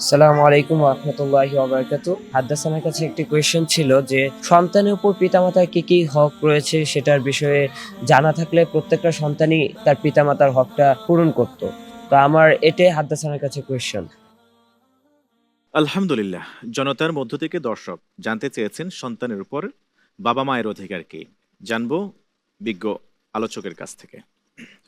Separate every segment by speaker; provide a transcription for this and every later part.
Speaker 1: আসসালামু আলাইকুম রহমতুল্লাহি ওবরাকাত হাদ্দাসানের কাছে একটি কোয়েশ্চেন ছিল যে, সন্তানের উপর পিতামাতার কি কি হক রয়েছে সেটার বিষয়ে জানা থাকলে প্রত্যেকটা সন্তানই তার পিতামাতার হকটা পূরণ করত। তো আমার এটাই হাদ্দাসানের কাছে কোয়েশ্চেন
Speaker 2: আলহামদুলিল্লাহ, জনতার মধ্য থেকে দর্শক জানতে চেয়েছেন সন্তানের উপর বাবা মায়ের অধিকার কি। জানব বিজ্ঞ আলোচকের কাছ থেকে।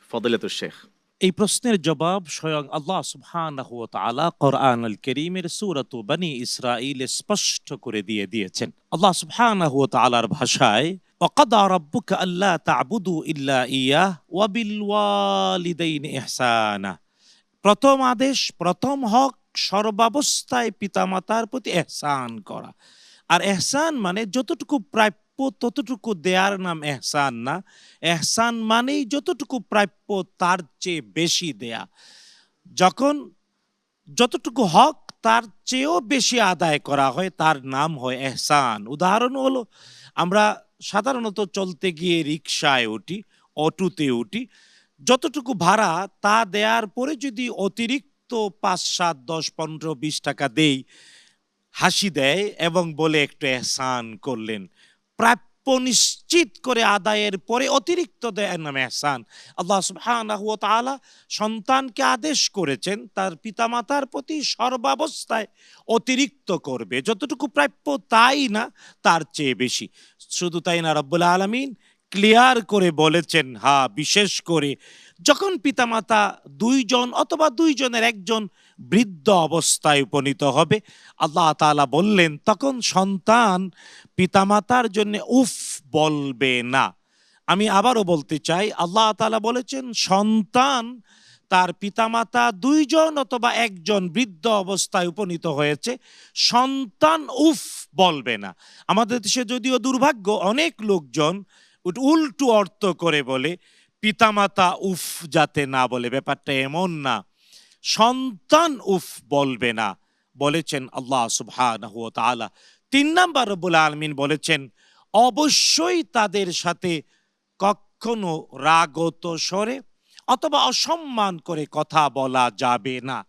Speaker 2: ফদলেত শেখ।
Speaker 3: এই প্রশ্নের জবাব স্বয়ং আল্লাহ সুবহানাহু ওয়া তাআলা কোরআন আল করিমের সূরাত বনি ইসরাঈলে স্পষ্ট করে দিয়ে দিয়েছেন আল্লাহ সুবহানাহু ওয়া তাআলার ভাষায় وقضى ربك ألا تعبدوا إلا إياه وبالوالدين إحسانا প্রথম আদেশ প্রথম হক সর্বাবস্থায় পিতামাতার প্রতি এহসান করা আর এহসান মানে যতটুকু প্রাপ্য ততটুকু দেয়ার নাম এহসান না। এহসান মানেই যতটুকু প্রাপ্য তার চেয়ে বেশি দেয়া। যখন যতটুকু হক তার চেয়েও বেশি আদায় করা হয়, তার নাম হয় এহসান। উদাহরণ হলো, আমরা সাধারণত চলতে গিয়ে রিক্সায় উঠি, অটোতে উঠি। যতটুকু ভাড়া তা দেওয়ার পরে যদি অতিরিক্ত পাঁচ সাত দশ, পনেরো, বিশ টাকা দেই, হাসি দেয় এবং বলে, একটু এহসান করলেন। প্রাপ্য নিশ্চিত করে আদায়ের পরে অতিরিক্ত দেয় নাম এহসান। আল্লাহ সুবহানাহু সন্তানকে আদেশ করেছেন, তার পিতামাতার প্রতি সর্বাবস্থায় অতিরিক্ত করবে। যতটুকু প্রাপ্য তাই না, তার চেয়ে বেশি। শুধু তাই না, রব্বুল আলামিন ক্লিয়ার করে বলেছেন হা বিশেষ করে যখন পিতামাতা দুইজন অথবা দুইজনের একজন বৃদ্ধ অবস্থায় উপনীত হবে, আল্লাহ তাআলা বললেন, তখন সন্তান পিতামাতার জন্য উফ বলবে না। আমি আবারও বলতে চাই, আল্লাহ তাআলা বলেছেন, সন্তান তার পিতামাতা দুইজন অথবা একজন বৃদ্ধ অবস্থায় উপনীত হয়েছে, সন্তান উফ বলবে না। আমাদের দেশে যদিও দুর্ভাগ্য, অনেক লোকজন উল্টো অর্থ করে বলে পিতামাতা উফ যাতে না বলে, ব্যাপারটা এমন না। সন্তান উফ বলবে না। বলেছেন আল্লাহ সুবহানাহু ওয়া তাআলা। তিন নাম্বার রব্বুল আলামিন বলেছেন, অবশ্যই তাদের সাথে কখনো রাগত স্বরে অথবা অসম্মান করে কথা বলা যাবে না।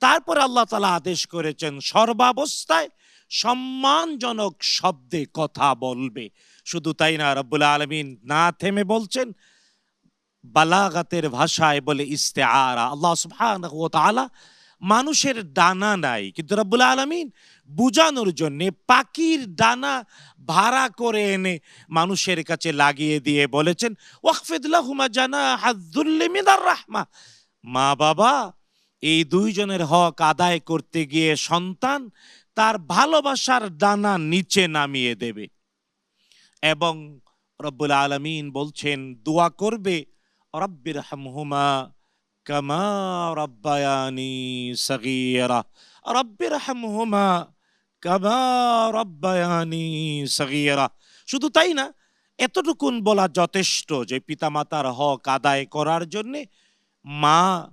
Speaker 3: তারপর আল্লাহ তালা আদেশ করেছেন, সর্বাবস্থায় সম্মানজনক শব্দে কথা বলবে। শুধু তাই না, রব্বুল আলমিন না থেমে বলছেন বালাগাতের ভাষায় বলে ইস্তেআরা। আল্লাহ সুবহানাহু ওয়া মানুষের ডানা নাই। কিন্তু রব্বুল আলামিন বুঝানোর জন্য পাখির ডানা ভাড়া করে এনে মানুষের কাছে লাগিয়ে দিয়ে বলেছেন ওয়াকফিদুল্লাহুমা জানা হাজুল্লি মিনার রাহমা। মা বাবা, এই দুইজনের হক আদায় করতে গিয়ে সন্তান তার ভালোবাসার ডানা নিচে নামিয়ে দেবে। এবং রব্বুল আলামিন বলছেন, দোয়া করবে রব্বির হামহুমা কামা রব্বায়ানি সগীরা। রব্বির হামহুমা কামা রব্বায়ানি সগীরা। শুধু তাই না, এতটুকুন বলা যথেষ্ট যে পিতামাতার হক আদায় করার জন্যে মা,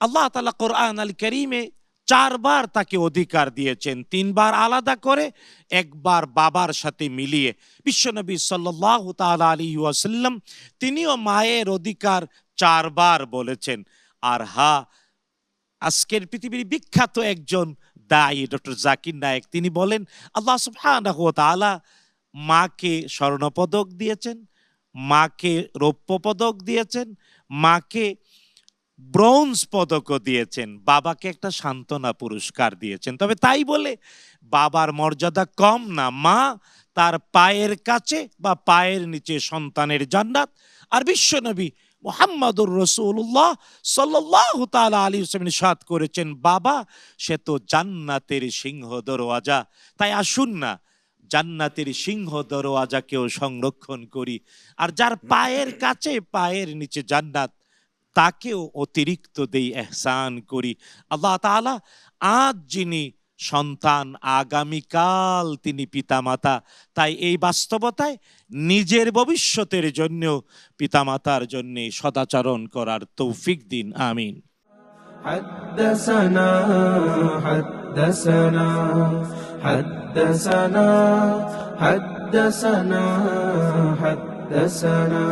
Speaker 3: আল্লাহ তালা কোরআন আল করিমে চারবার তাকে অধিকার দিয়েছেন, তিনবার আলাদা করে, একবার বাবার সাথে মিলিয়ে। বিশ্বনবী সাল্লাহ তাল আলী ওয়াসাল্লাম তিনিও মায়ের অধিকার চারবার বলেছেন। আর হা, আজকের পৃথিবীর বিখ্যাত একজন দায়ী ডক্টর জাকির নায়েক, তিনি বলেন, আল্লাহ সুবহানাহু ওয়া তাআলা মাকে স্বর্ণপদক দিয়েছেন, মাকে রৌপ্য পদক দিয়েছেন, মাকে ব্রোঞ্জ পদকও দিয়েছেন, বাবাকে একটা সান্ত্বনা পুরস্কার দিয়েছেন। তবে তাই বলে বাবার মর্যাদা কম না। মা তার পায়ের কাছে বা পায়ের নিচে সন্তানের জান্নাত। আর বিশ্বনবী মোহাম্মদুর রসুল্লাহ সাল্লাহ তালা আলী হোসেন সাদ করেছেন, বাবা, সে তো জান্নাতের সিংহ দরওয়াজা। তাই আসুন না, জান্নাতের সিংহ দরওয়াজাকেও সংরক্ষণ করি। আর যার পায়ের কাছে, পায়ের নিচে জান্নাত তাকেও অতিরিক্ত দেই এহসান করি আল্লাহ তাআলা আজ যিনি সন্তান আগামীকাল তিনি পিতামাতা তাই এই বাস্তবতায় নিজের ভবিষ্যতের জন্য পিতামাতার জন্য সদাচরণ করার তৌফিক দিন আমিন
Speaker 4: حدثنا حدثنا حدثنا حدثنا حدثنا